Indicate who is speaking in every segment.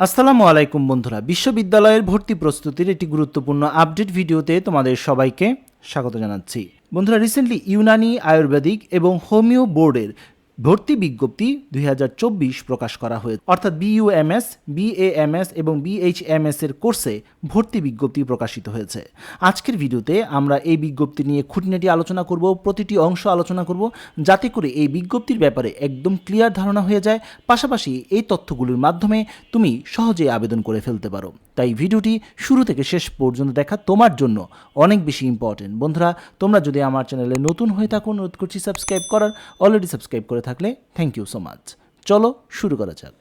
Speaker 1: আসসালামু আলাইকুম বন্ধুরা, বিশ্ববিদ্যালয়ের ভর্তি প্রস্তুতির একটি গুরুত্বপূর্ণ আপডেট ভিডিওতে তোমাদের সবাইকে স্বাগত জানাচ্ছি। বন্ধুরা রিসেন্টলি ইউনানি আয়ুর্বেদিক এবং হোমিও বোর্ডের ভর্তি বিজ্ঞপ্তি দুই হাজার চব্বিশ প্রকাশ করা হয়েছে। অর্থাৎ বিইউএমএস বিএএমএস এবং বিএইচএমএস এর কোর্সে ভর্তি বিজ্ঞপ্তি প্রকাশিত হয়েছে। আজকের ভিডিওতে আমরা এই বিজ্ঞপ্তি নিয়ে খুঁটিনাটি আলোচনা করব, প্রতিটি অংশ আলোচনা করব, যাতে করে এই বিজ্ঞপ্তির ব্যাপারে একদম ক্লিয়ার ধারণা হয়ে যায়। পাশাপাশি এই তথ্যগুলির মাধ্যমে তুমি সহজেই আবেদন করে ফেলতে পারো। তাই ভিডিওটি শুরু থেকে শেষ পর্যন্ত দেখা তোমার জন্য অনেক বেশি ইম্পর্টেন্ট বন্ধুরা, তোমরা যদি আমার চ্যানেলে নতুন হয়ে থাকো অনুরোধ করছি সাবস্ক্রাইব করার অলরেডি সাবস্ক্রাইব করে থাকলে থ্যাংক ইউ সো মাচ চলো শুরু করা যাক।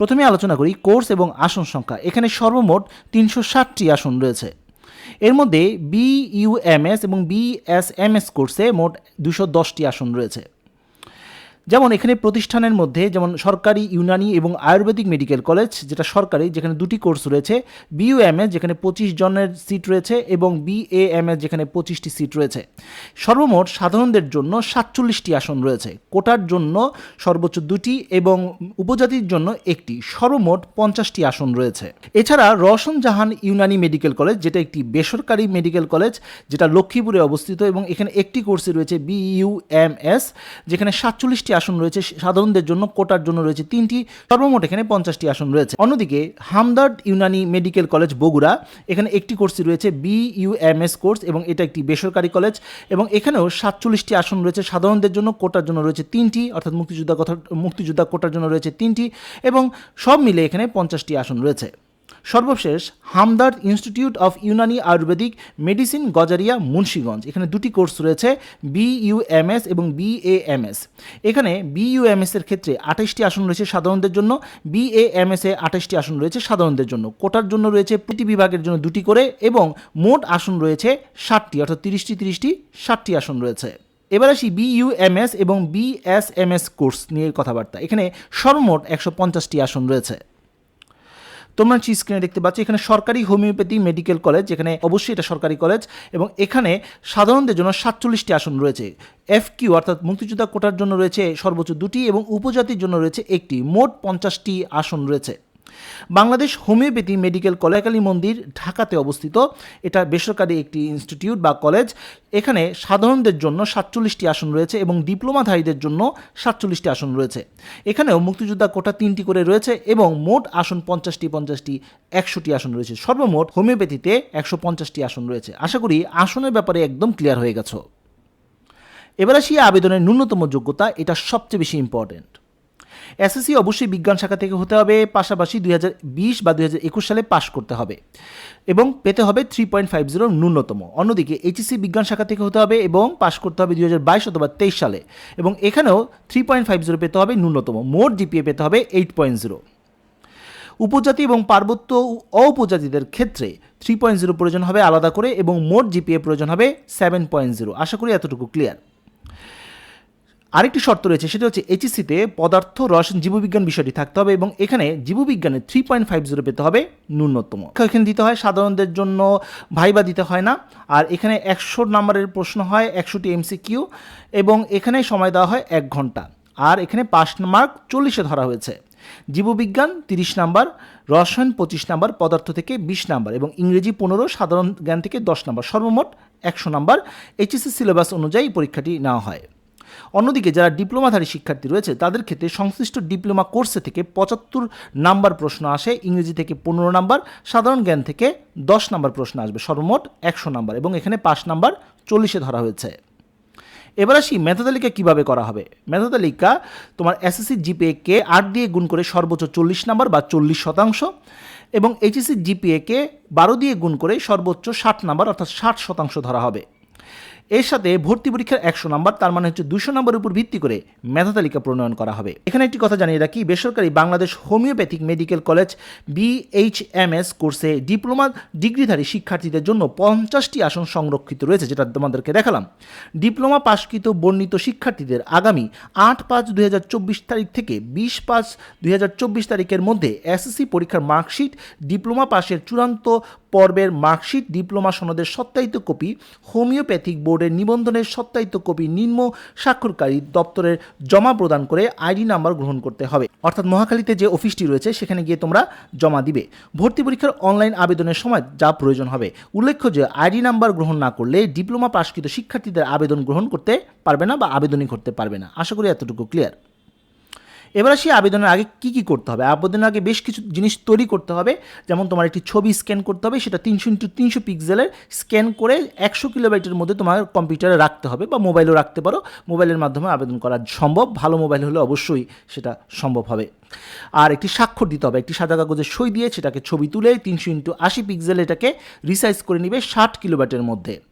Speaker 1: প্রথমে আলোচনা করি কোর্স এবং আসন সংখ্যা। এখানে সর্বমোট তিনশো ষাটটি আসন রয়েছে। এর মধ্যে বিইউএমএস এবং বিএসএমএস কোর্সে মোট দুশো দশটি আসন রয়েছে। যেমন এখানে প্রতিষ্ঠানের মধ্যে যেমন সরকারি, ইউনানি এবং আয়ুর্বেদিক মেডিকেল কলেজ, যেটা সরকারি, যেখানে দুটি কোর্স রয়েছে। বিইউএমএস যেখানে পঁচিশ জনের সিট রয়েছে এবং বিএএমএস যেখানে পঁচিশটি সিট রয়েছে। সর্বমোট সাধারণদের জন্য সাতচল্লিশটি আসন রয়েছে। কোটার জন্য সর্বোচ্চ দুটি এবং উপজাতির জন্য একটি। সর্বমোট পঞ্চাশটি আসন রয়েছে। এছাড়া রওশন জাহান ইউনানি মেডিকেল কলেজ, যেটা একটি বেসরকারি মেডিকেল কলেজ, যেটা লক্ষ্মীপুরে অবস্থিত এবং এখানে একটি কোর্সে রয়েছে বিইউএমএস যেখানে সাতচল্লিশটি আসন রয়েছে, সাধারণদের জন্য, কোটার জন্য রয়েছে তিনটি, সর্বমোট এখানে পঞ্চাশটি আসন রয়েছে। অন্যদিকে, হামদার্দ ইউনানি মেডিকেল কলেজ বগুড়া, এখানে একটি কোর্সই রয়েছে বিইউএমএস কোর্স, এবং এটা একটি বেসরকারি কলেজ, এবং এখানেও সাতচল্লিশটি আসন রয়েছে, সাধারণদের জন্য, কোটার জন্য রয়েছে তিনটি, অর্থাৎ মুক্তিযোদ্ধা কথা, মুক্তিযোদ্ধা কোটার জন্য রয়েছে তিনটি, এবং সব মিলে এখানে পঞ্চাশটি আসন রয়েছে। সর্বশেষ Hamdard institute of Unani Ayurvedic medicine Gazaria, Munshiganj. এখানে দুটি কোর্স রয়েছে বিইউএমএস এবং বিএএমএস এখানে বিইউএমএস এর ক্ষেত্রে আঠাশটি আসন রয়েছে সাধারণদের জন্য বিএএমএস এ আঠাশটি আসন রয়েছে সাধারণদের জন্য। কোটার জন্য রয়েছে প্রতি বিভাগের জন্য দুটি করে এবং মোট আসন রয়েছে ষাটটি, অর্থাৎ তিরিশটি তিরিশটি, ষাটটি আসন রয়েছে। এবার আসি বিইউএমএস এবং বিএসএমএস কোর্স নিয়ে কথাবার্তা। এখানে সর্বমোট একশো পঞ্চাশটি আসন রয়েছে। তোমরা স্ক্রিনে দেখতে পাচ্ছ, এখানে সরকারি হোমিওপ্যাথি মেডিকেল কলেজ, যেখানে অবশ্যই এটা সরকারি কলেজ, এবং এখানে সাধারণদের জন্য সাতচল্লিশটি আসন রয়েছে। এফ কিউ অর্থাৎ মুক্তিযোদ্ধা কোটার জন্য রয়েছে সর্বোচ্চ দুটি এবং উপজাতির জন্য রয়েছে একটি। মোট পঞ্চাশটি আসন রয়েছে। বাংলাদেশ হোমিওপ্যাথি মেডিকেল কলাকালী মন্দির ঢাকাতে অবস্থিত। এটা বেসরকারি একটি ইনস্টিটিউট বা কলেজ। এখানে সাধারণদের জন্য সাতচল্লিশটি আসন রয়েছে এবং ডিপ্লোমাধারীদের জন্য সাতচল্লিশটি আসন রয়েছে। এখানেও মুক্তিযোদ্ধা কোটা তিনটি করে রয়েছে এবং মোট আসন পঞ্চাশটি পঞ্চাশটি, একশোটি আসন রয়েছে। সর্বমোট হোমিওপ্যাথিতে একশো পঞ্চাশটি আসন রয়েছে। আশা করি আসনের ব্যাপারে একদম ক্লিয়ার হয়ে গেছো। এবার আসি আবেদনের ন্যূনতম যোগ্যতা। এটা সবচেয়ে বেশি ইম্পর্টেন্ট এসএসসি অবশ্যই বিজ্ঞান শাখা থেকে হতে হবে, পাশাপাশি দুই হাজার বিশ বা দুই হাজার একুশ সালে পাশ করতে হবে এবং পেতে হবে থ্রি পয়েন্ট ফাইভ জিরো ন্যূনতম। অন্যদিকে এইচএসসি বিজ্ঞান শাখা থেকে হতে হবে এবং পাশ করতে হবে দুই হাজার বাইশ অথবা তেইশ সালে এবং এখানেও থ্রি পয়েন্ট ফাইভ জিরো পেতে হবে ন্যূনতম। মোট জিপিএ পেতে হবে এইট পয়েন্ট জিরো উপজাতি এবং পার্বত্য অউপজাতিদের ক্ষেত্রে থ্রি পয়েন্ট জিরো প্রয়োজন হবে আলাদা করে এবং মোট জিপিএ প্রয়োজন হবে সেভেন পয়েন্ট জিরো আশা করি এতটুকু ক্লিয়ার আরেকটি শর্ত রয়েছে, সেটা হচ্ছে এইচএসসিতে পদার্থ রসায়ন জীববিজ্ঞান বিষয়টি থাকতে হবে এবং এখানে জীববিজ্ঞানে থ্রি পয়েন্ট ফাইভ জিরো পেতে হবে ন্যূনতম। এখানে দিতে হয় সাধারণদের জন্য, ভাইবা দিতে হয় না। আর এখানে একশো নাম্বারের প্রশ্ন হয়, একশোটি এমসি কিউ এবং এখানে সময় দেওয়া হয় এক ঘণ্টা। আর এখানে পাঁচ মার্ক চল্লিশে ধরা হয়েছে। জীববিজ্ঞান তিরিশ নাম্বার, রসায়ন পঁচিশ নাম্বার, পদার্থ থেকে বিশ নাম্বার এবং ইংরেজি পনেরো, সাধারণ জ্ঞান থেকে দশ নাম্বার। সর্বমোট একশো নাম্বার এইচএসসি সিলেবাস অনুযায়ী পরীক্ষাটি নেওয়া হয়। অন্যদিকে যারা ডিপ্লোমাধারী শিক্ষার্থী রয়েছে, তাদের ক্ষেত্রে সংশ্লিষ্ট ডিপ্লোমা কোর্সে থেকে পঁচাত্তর নাম্বার প্রশ্ন আসে, ইংরেজি থেকে পনেরো নাম্বার, সাধারণ জ্ঞান থেকে দশ নাম্বার প্রশ্ন আসবে, সর্বমোট একশো নাম্বার এবং এখানে পাঁচ নাম্বার চল্লিশে ধরা হয়েছে। এবার আসি মেধাতালিকা কীভাবে করা হবে? মেধাতালিকা তোমার এসএসসি জিপিএকে আট দিয়ে গুণ করে সর্বোচ্চ চল্লিশ নাম্বার বা চল্লিশ শতাংশ এবং এইচএসসি জিপিএকে বারো দিয়ে গুণ করে সর্বোচ্চ ষাট নাম্বার, অর্থাৎ ষাট শতাংশ ধরা হবে। এর সাথে ভর্তি পরীক্ষার একশো নম্বর, তার মানে হচ্ছে দুশো নম্বরের উপর ভিত্তি করে মেধা তালিকা প্রণয়ন করা হবে। এখানে একটি কথা জানিয়ে রাখি, বেসরকারি Bangladesh homeopathic medical college BHMS কোর্সে ডিপ্লোমা ডিগ্রিধারী শিক্ষার্থীদের জন্য পঞ্চাশটি আসন সংরক্ষিত রয়েছে, যেটা তোমাদেরকে দেখালাম। ডিপ্লোমা পাশকৃত বর্ণিত শিক্ষার্থীদের আগামী আট পাঁচ দুই তারিখ থেকে বিশ পাঁচ দুই তারিখের মধ্যে এসএসসি পরীক্ষার মার্কশিট, ডিপ্লোমা পাশের চূড়ান্ত পর্বের মার্কশিট, ডিপ্লোমা সনদের সত্যায়িত কপি, হোমিওপ্যাথিক বোর্ড বোর্ডের নিবন্ধনের সত্যায়িত কপি নিম্ন স্বাক্ষরকারী দপ্তরের জমা প্রদান করে আইডি নাম্বার গ্রহণ করতে হবে। অর্থাৎ মহাখালীতে যে অফিসটি রয়েছে, সেখানে গিয়ে তোমরা জমা দিবে। ভর্তি পরীক্ষার অনলাইন আবেদনের সময় যা প্রয়োজন হবে। উল্লেখ্য যে, আইডি নাম্বার গ্রহণ না করলে ডিপ্লোমা পাশকৃত শিক্ষার্থীদের আবেদন গ্রহণ করতে পারবে না বা আবেদনই করতে পারবে না। আশা করি এতটুকু ক্লিয়ার এবার আসি আবেদনের আগে কি কি করতে হবে? আবেদনের আগে বেশ কিছু জিনিস তৈরি করতে হবে। যেমন তোমার একটি ছবি স্ক্যান করতে হবে, সেটা তিনশো ইন্টু তিনশো পিক্সেলের স্ক্যান করে একশো কিলোবাইটের মধ্যে তোমার কম্পিউটারে রাখতে হবে বা মোবাইলেও রাখতে পারো। মোবাইলের মাধ্যমে আবেদন করা সম্ভব। ভালো মোবাইল হলে অবশ্যই সেটা সম্ভব হবে। আর একটি স্বাক্ষর দিতে হবে। একটি সাদা কাগজে সই দিয়ে সেটাকে ছবি তুলে তিনশো ইন্টু আশি পিক্সেল এটাকে রিসাইজ করে নিবে ষাট কিলোবাইটের মধ্যে।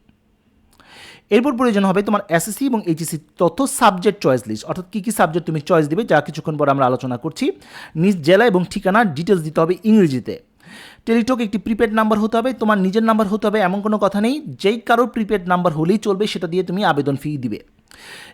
Speaker 1: এরপর প্রয়োজন হবে তোমার এসএসসি এবং এইচএসসি তথ্য সাবজেক্ট চয়েস লিস্ট অর্থাৎ কী কী সাবজেক্ট তুমি চয়েস দিবে, যা কিছুক্ষণ পর আমরা আলোচনা করছি। নিজ জেলা এবং ঠিকানার ডিটেলস দিতে হবে ইংরেজিতে। টেলিটক একটি প্রিপেড নাম্বার হতে হবে, তোমার নিজের নাম্বার হতে হবে, এমন কোনো কথা নেই। যেই কারোর প্রিপেড নাম্বার হলেই চলবে, সেটা দিয়ে তুমি আবেদন ফি দিবে।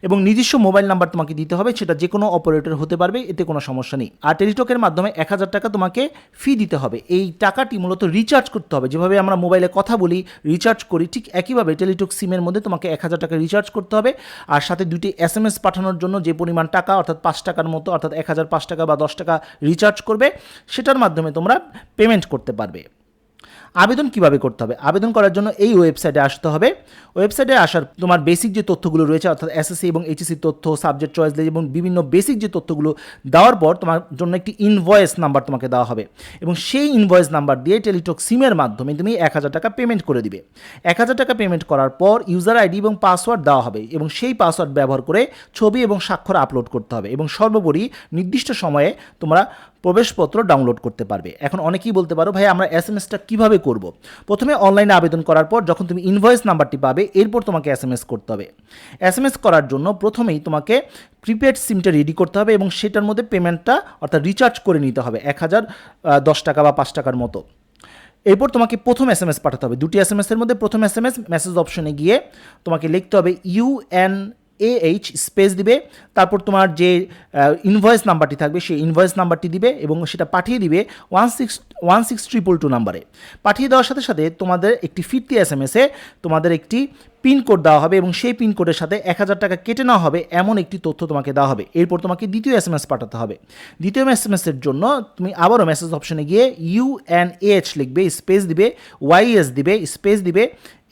Speaker 1: এবং নিজস্ব মোবাইল নাম্বার তোমাকে দিতে হবে, সেটা যে কোনো অপারেটর হতে পারবে, এতে কোনো সমস্যা নেই। আর টেলিটকের মাধ্যমে এক হাজার টাকা তোমাকে ফি দিতে হবে। এই টাকাটি মূলত রিচার্জ করতে হবে। যেভাবে আমরা মোবাইলে কথা বলি রিচার্জ করি, ঠিক একইভাবে টেলিটক সিমের মধ্যে তোমাকে এক হাজার টাকা রিচার্জ করতে হবে। আর সাথে দুটি এস এম এস পাঠানোর জন্য যে পরিমাণ টাকা, অর্থাৎ পাঁচ টাকার মতো, অর্থাৎ এক হাজার, পাঁচ টাকা বা দশ টাকা রিচার্জ করবে, সেটার মাধ্যমে তোমরা পেমেন্ট করতে পারবে। আবেদন কীভাবে করতে হবে? আবেদন করার জন্য এই ওয়েবসাইটে আসতে হবে। ওয়েবসাইটে আসার তোমার বেসিক যে তথ্যগুলো রয়েছে, অর্থাৎ এসএসসি এবং এইচএসসি তথ্য সাবজেক্ট চয়েস এবং বিভিন্ন বেসিক যে তথ্যগুলো দেওয়ার পর তোমার জন্য একটি ইনভয়েস নাম্বার তোমাকে দেওয়া হবে। এবং সেই ইনভয়েস নাম্বার দিয়ে টেলিটক সিমের মাধ্যমে তুমি এক হাজার টাকা পেমেন্ট করে দিবে। এক হাজার টাকা পেমেন্ট করার পর ইউজার আইডি এবং পাসওয়ার্ড দেওয়া হবে এবং সেই পাসওয়ার্ড ব্যবহার করে ছবি এবং স্বাক্ষর আপলোড করতে হবে এবং সর্বোপরি নির্দিষ্ট সময়ে তোমরা প্রবেশপত্র ডাউনলোড করতে পারবে। এখন অনেকেই বলতে পারো ভাই আমরা এস এম এসটা কীভাবে করব? প্রথমে অনলাইনে আবেদন করার পর যখন তুমি ইনভয়েস নাম্বারটি পাবে, এরপর তোমাকে এস এম এস করতে হবে। এস এম এস করার জন্য প্রথমেই তোমাকে প্রিপেড সিমটা রেডি করতে হবে এবং সেটার মধ্যে পেমেন্টটা অর্থাৎ রিচার্জ করে নিতে হবে, এক হাজার দশ টাকা বা পাঁচ টাকার মতো। এরপর তোমাকে প্রথম এস এম এস পাঠাতে হবে। দুটি এস এম এসের মধ্যে প্রথম এস এম এস মেসেজ অপশনে গিয়ে তোমাকে লিখতে হবে ইউএন এইচ স্পেস দিবে, তারপর তোমার যে ইনভয়েস নাম্বারটি থাকবে, সেই ইনভয়েস নাম্বারটি দিবে এবং সেটা পাঠিয়ে দিবে one six one six triple two নাম্বারে পাঠিয়ে দেওয়ার সাথে সাথে তোমাদের একটি ফিরতি এস এম এসে তোমাদের একটি পিনকোড দেওয়া হবে এবং সেই পিনকোডের সাথে এক হাজার টাকা কেটে নেওয়া হবে এমন একটি তথ্য তোমাকে দেওয়া হবে। এরপর তোমাকে দ্বিতীয় এস এম এস পাঠাতে হবে। দ্বিতীয় এস এম এসের জন্য তুমি আবারও মেসেজ অপশনে গিয়ে ইউ এন এইচ লিখবে স্পেস দিবে ওয়াইএস দিবে স্পেস দিবে,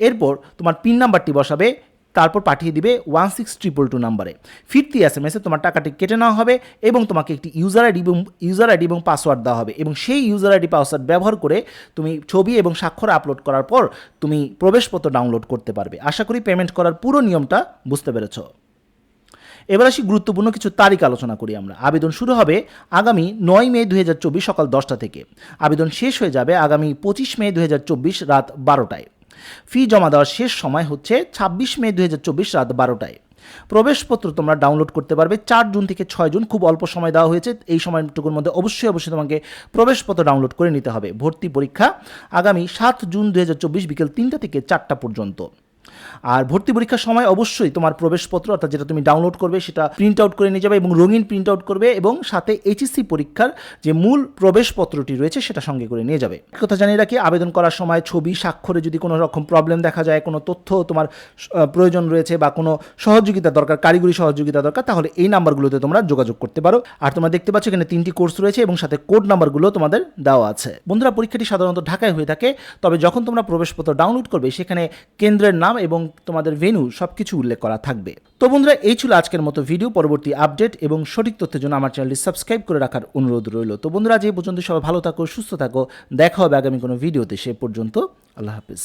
Speaker 1: এরপর তোমার পিন নাম্বারটি বসাবে তারপর পাঠিয়ে দিবে ওয়ান সিক্স ট্রিপল টু নাম্বারে ফিরতি এস এম এসে তোমার টাকাটি কেটে নেওয়া হবে এবং তোমাকে একটি ইউজার আইডি এবং ইউজার আইডি এবং পাসওয়ার্ড দেওয়া হবে এবং সেই ইউজার আইডি পাসওয়ার্ড ব্যবহার করে তুমি ছবি এবং স্বাক্ষর আপলোড করার পর তুমি প্রবেশপত্র ডাউনলোড করতে পারবে। আশা করি পেমেন্ট করার পুরো নিয়মটা বুঝতে পেরেছ। এবার আসি গুরুত্বপূর্ণ কিছু তারিখ আলোচনা করি আমরা। আবেদন শুরু হবে আগামী নয় মে দু হাজার চব্বিশ সকাল দশটা থেকে। আবেদন শেষ হয়ে যাবে আগামী পঁচিশ মে দু হাজার চব্বিশ রাত বারোটায়। ফি জমা দেওয়ার শেষ সময় হচ্ছে ছাব্বিশ মে দু হাজার চব্বিশ রাত বারোটায়। প্রবেশপত্র তোমরা ডাউনলোড করতে পারবে চার জুন থেকে ছয় জুন, খুব অল্প সময় দেওয়া হয়েছে, এই সময়টুকুর মধ্যে অবশ্যই অবশ্যই তোমাকে প্রবেশপত্র ডাউনলোড করে নিতে হবে। ভর্তি পরীক্ষা আগামী সাত জুন দুই হাজার চব্বিশ বিকেল তিনটা থেকে চারটা পর্যন্ত। আর ভর্তি পরীক্ষার সময় অবশ্যই তোমার প্রবেশপত্র, অর্থাৎ যেটা তুমি ডাউনলোড করবে, সেটা প্রিন্ট আউট করে নিয়ে যাবে এবং রঙিন প্রিন্ট আউট করবে এবং সাথে এইচএসসি পরীক্ষার যে মূল প্রবেশপত্রটি রয়েছে, সেটা সঙ্গে করে নিয়ে যাবে। কথা জানিয়ে রাখি, আবেদন করার সময় ছবি স্বাক্ষরে যদি কোনো রকম প্রবলেম দেখা যায়, কোনো তথ্য তোমার প্রয়োজন রয়েছে বা কোনো সহযোগিতা দরকার, কারিগরি সহযোগিতা দরকার, তাহলে এই নাম্বারগুলোতে তোমরা যোগাযোগ করতে পারো। আর তোমরা দেখতে পাচ্ছ এখানে তিনটি কোর্স রয়েছে এবং সাথে কোড নাম্বারগুলো তোমাদের দেওয়া আছে। বন্ধুরা, পরীক্ষাটি সাধারণত ঢাকায় হয়ে থাকে, তবে যখন তোমরা প্রবেশপত্র ডাউনলোড করবে, সেখানে কেন্দ্রের নাম এবং তোমাদের ভেনু সব কিছু উল্লেখ করা থাকবে। তো বন্ধুরা, এই ছিল আজকের মতো ভিডিও পরবর্তী আপডেট এবং সঠিক তথ্যের জন্য আমার চ্যানেলটি সাবস্ক্রাইব করে রাখার অনুরোধ রইল। তো বন্ধুরা যে পর্যন্ত সবাই ভালো থাকো, সুস্থ থাকো। দেখা হবে আগামী কোনো ভিডিওতে সে পর্যন্ত আল্লাহ হাফিজ।